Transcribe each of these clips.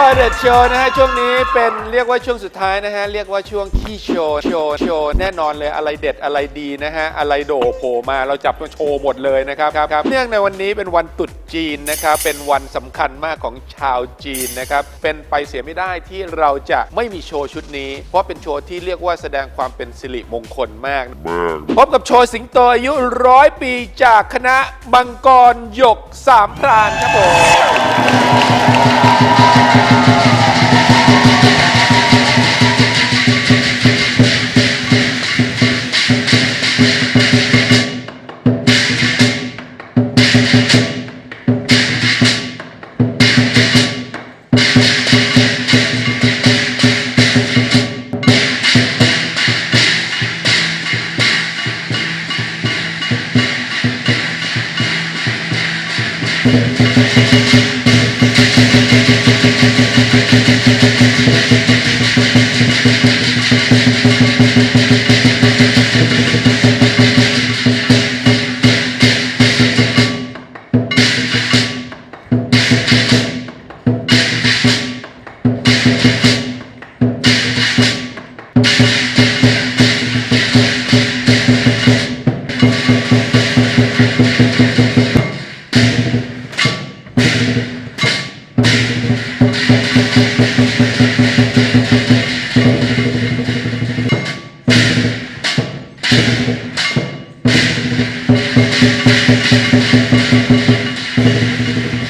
ทอยเด็ดโชว์นะฮะ ช่วงนี้เป็นเรียกว่าช่วงสุดท้ายนะฮะ เรียกว่าช่วงขี้โชว์โชว์โชว์แน่นอนเลยอะไรเด็ดอะไรดีนะฮะ อะไรโดโผล่มาเราจับมาโชว์หมดเลยนะครับครับครับเนื่องในวันนี้เป็นวันตรุษ จีนนะครับเป็นวันสำคัญมากของชาวจีนนะครับเป็นไปเสียไม่ได้ที่เราจะไม่มีโชว์ชุดนี้ เพราะเป็นโชว์ที่เรียกว่าแสดงความเป็นสิริมงคลมาก พบกับโชว์สิงโตอายุร้อยปีจากคณะบังกรหยกสามพรานครับผม สิ Thank you.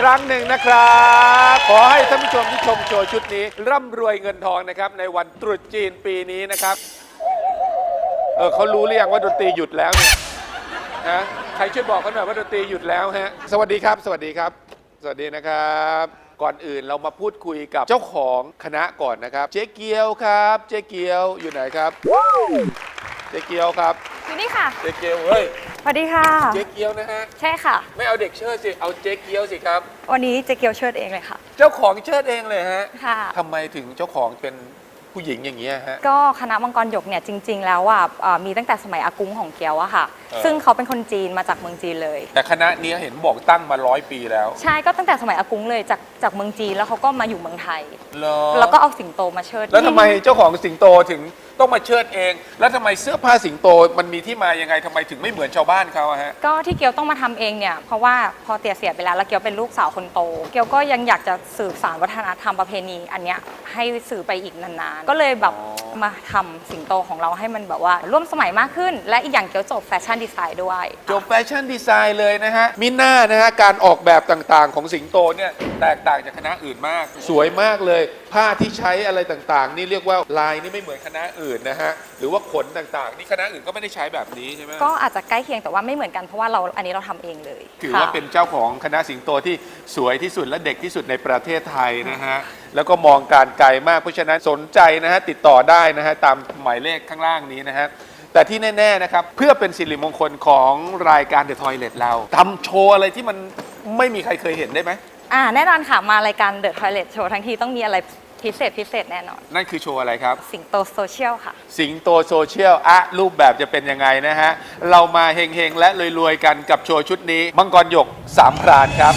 ครั้งหนึ่งนะครับ ขอให้ท่านผู้ชมที่ชมโชว์ชุดนี้ ร่ำรวยเงินทองนะครับ ในวันตรุษจีนปีนี้นะครับ เออเขารู้หรือยังว่าดนตรีหยุดแล้วเนี่ยฮะใครช่วยบอกเขาหน่อยว่าดนตรีหยุดแล้วฮะสวัสดีครับ สวัสดีครับ สวัสดีนะครับ ก่อนอื่นเรามาพูดคุยกับเจ้าของคณะก่อนนะครับ เจ๊เกียวครับ เจ๊เกียวอยู่ไหนครับ เจ๊เกียวครับ อยู่นี่ค่ะ เจ๊เกียวเฮ้ย สวัสดีค่ะ เจ๊เกียวนะฮะ ใช่ค่ะ ไม่เอาเด็กเชิดสิ เอาเจ๊เกียวสิครับ วันนี้เจเกียวเชิดเองเลยค่ะ เจ้าของเชิดเองเลยฮะค่ะ ทำไมถึงเจ้าของเป็นผู้หญิงอย่างนี้ยฮะ ก็คณะมังกรหยกเนี่ยจริง ๆ แล้วอะเอ่อมีตั้งแต่สมัยอากุ้งของเกียวอะค่ะเออ ซึ่งเขาเป็นคนจีนมาจากเมืองจีนเลย แต่คณะนี้เห็นบอกตั้งมาร้อยปีแล้ว ใช่ก็ตั้งแต่สมัยอากุ้งเลยจากจากเมืองจีนแล้วเขาก็มาอยู่เมืองไทยเหรอแล้วก็เอาสิงโตมาเชิด แล้วทำไมเจ้าของสิงโตถึงต้องมาเชิดเอง แล้วทำไมเสื้อผ้าสิงโตมันมีที่มายังไงทำไมถึงไม่เหมือนชาวบ้านเขาอะฮะก็ที่เกียวต้องมาทำเองเนี่ยเพราะว่าพอเตี่ยเสียไปแล้วแล้วเกียวเป็นลูกสาวคนโต เกียวก็ยังอยากจะสืบสานวัฒนธรรมประเพณี อันเนี้ยให้สื่อไปอีกนานๆก็เลยแบบอ๋อ มาทำสิงโตของเราให้มันแบบว่า ร่วมสมัยมากขึ้น และอีกอย่างเกียวจบแฟชั่นดีไซน์ด้วย จบแฟชั่นดีไซน์เลยนะฮะ มิน่านะฮะ การออกแบบต่างๆ ของสิงโตเนี่ย แตกต่างจากคณะอื่นมาก สวยมากเลย ผ้าที่ใช้อะไรต่างๆ นี่เรียกว่าลายนี่ไม่เหมือนคณะอื่นนะฮะหรือว่าขนต่างๆ นี่คณะอื่นก็ไม่ได้ใช้แบบนี้ใช่ไหมก็อาจจะใกล้เคียงแต่ว่าไม่เหมือนกันเพราะว่าเราอันนี้เราทำเองเลยถือว่าค่ะเป็นเจ้าของคณะสิงโตที่สวยที่สุดและเด็กที่สุดในประเทศไทยนะฮะแล้วก็มองการไกลมากเพราะฉะนั้นสนใจนะฮะติดต่อได้นะฮะตามหมายเลขข้างล่างนี้นะฮะแต่ที่แน่ๆนะครับเพื่อเป็นสิริมงคลของรายการ The Toilet เราทำโชว์อะไรที่มันไม่มีใครเคยเห็นได้ไหม อ่าแน่นอนค่ะมารายการ The Toilet Show ทั้งทีต้องมีอะไร พิเศษพิเศษแน่นอน นั่นคือโชว์อะไรครับ สิงโตโซเชียลค่ะ สิงโตโซเชียลอะรูปแบบจะเป็นยังไงนะฮะ เรามาเฮงๆ และรวยๆ กันกับโชว์ชุดนี้ มังกรหยกสามพรานครับ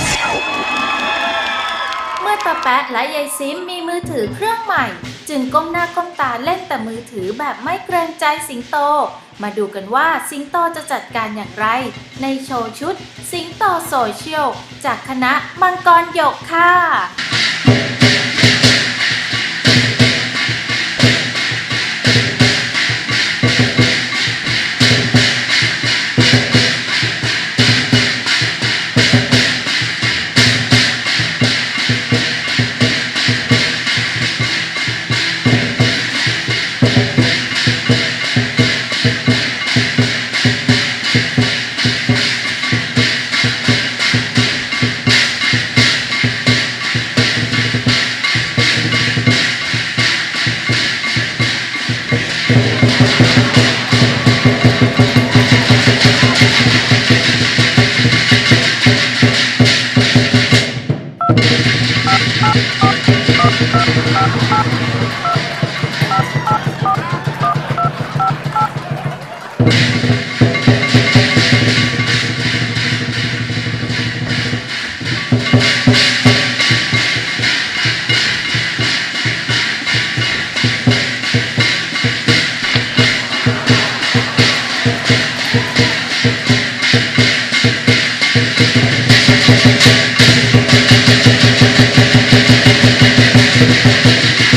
เมื่อตาแปะและยายซิมมีมือถือเครื่องใหม่ จึงก้มหน้าก้มตาเล่นแต่มือถือแบบไม่เกรงใจสิงโต มาดูกันว่าสิงโตจะจัดการอย่างไร ในโชว์ชุด สิงโตโซเชียล จากคณะมังกรหยกค่ะ เ Thank you.